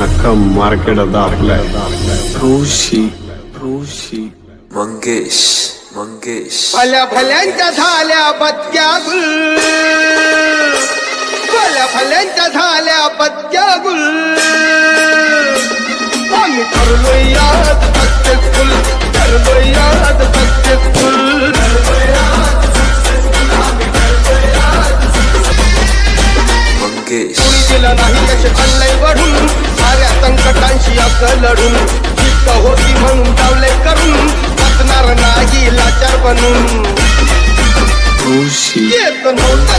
Market आता आपल्या ऋषी ऋषी मंगेश मंगेश। भल्या भल्यांच्या झाल्या बत्या गुल भल्या भल्यांच्या झाल्या बत्या गुल आम्ही ठरलोय यात सक्सेसफुल ठरलोय यात सक्सेसफुल। मंगेश। कोणी दिलं नाही घ्यायचं लढून जिद्द होती म्हणून डावले करून बसणार नाही लाचार बनून. येत नव्हता